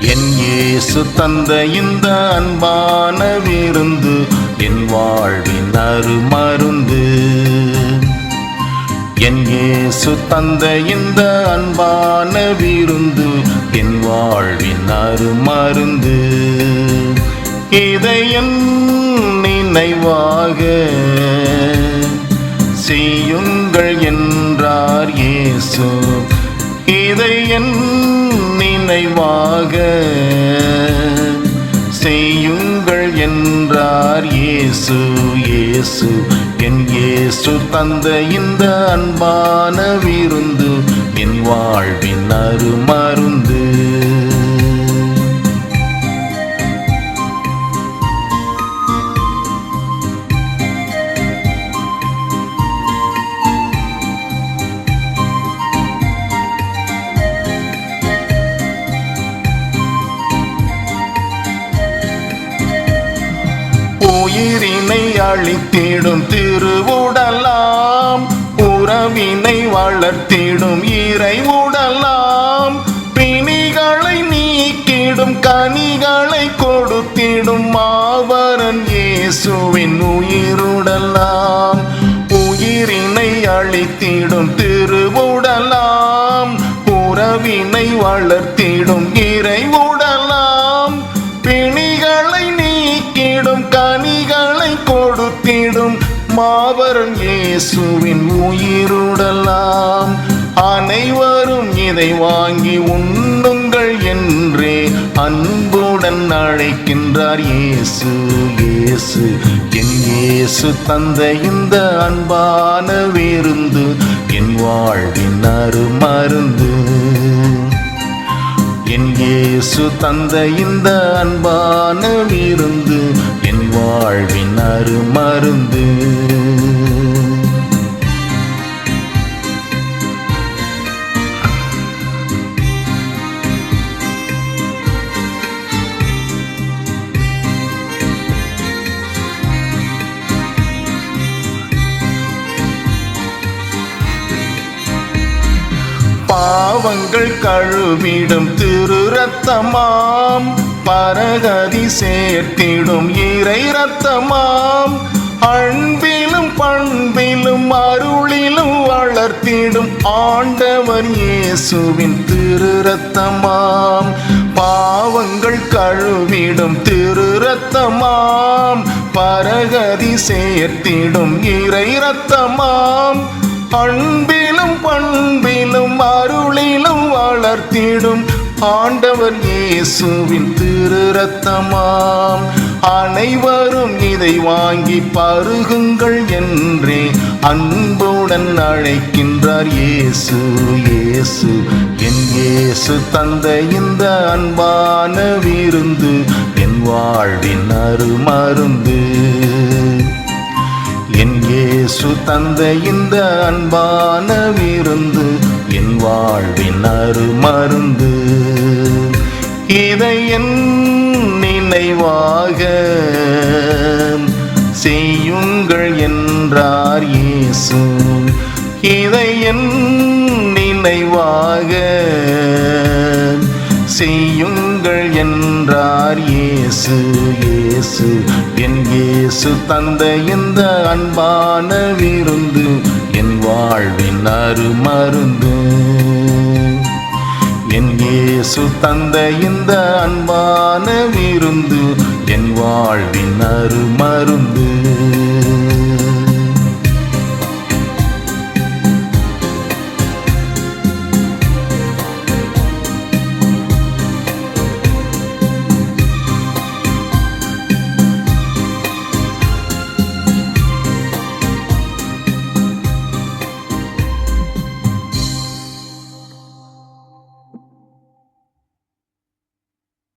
என் இயேசு தந்த இந்த அன்பான விருந்து என் வாழ்வின் அருமருந்து. என் இயேசு தந்த இந்த அன்பான விருந்து என் வாழ்வின் அருமருந்து. இதை என் நினைவாக செய்யுங்கள் என்றார் இயேசு. இதை என் நினைவாக செய்யுங்கள் என்றார் இயேசு இயேசு என் இயேசு தந்த இந்த அன்பான விருந்து என் வாழ்வின் அருமரும் உயிரினை அழித்திடும் திருவுடலாம். உறவினை வளர்த்திடும் இறை உடலாம் பிணிகளை நீக்கிடும் கனிகளை கொடுத்திடும் மாவரன் இயேசுவின் உயிருடலாம். உயிரினை அழித்திடும் திருவுடலாம். உறவினை வளர்த்திடும் இறை உடலாம் மாபெரும் இயேசுவின் உயிருடலாம். அனைவரும் இதை வாங்கி உண்ணுங்கள் என்றே அன்புடன் அழைக்கின்றார் இயேசு இயேசு. என் இயேசு தந்த இந்த அன்பான விருந்து என் வாழ்வின் அருமருந்து. என் இயேசு தந்த இந்த அன்பான விருந்து வாழ்வின் அருமருந்து. பாவங்கள் கழுவிடும் திரு ரத்தமாம் பரகதி சேர்த்திடும் இறை ரத்தமாம் அன்பிலும் பண்பிலும் அருளிலும் வளர்த்திடும் ஆண்டவர் இயேசுவின் திரு ரத்தமாம் பாவங்கள் கழுவிடும் திரு ரத்தமாம் பரகதி சேர்த்திடும் இறை ரத்தமாம் அன்பிலும் பண்பிலும் அருளிலும் வளர்த்திடும் ஆண்டவர் இயேசுவின் திரு ரத்தமாம் அனைவரும் இதை வாங்கி பருகுங்கள் என்றே அன்புடன் அழைக்கின்றார் இயேசு இயேசு என் இயேசு தந்த இந்த அன்பான விருந்து என் வாழ்வின் அருமருந்து. என் இயேசு தந்த இந்த அன்பான விருந்து வாழ்வின் அருமருந்து. இதை என் நினைவாக செய்யுங்கள் என்றார் இயேசு. இதை என் நினைவாக செய்யுங்கள் என்றார் இயேசு. இயேசு என் இயேசு தந்த இந்த அன்பான விருந்து என் வாழ்வின் அருமருந்து. இயேசு தந்த இந்த அன்பான விருந்து என் வாழ்வின் அருமருந்து.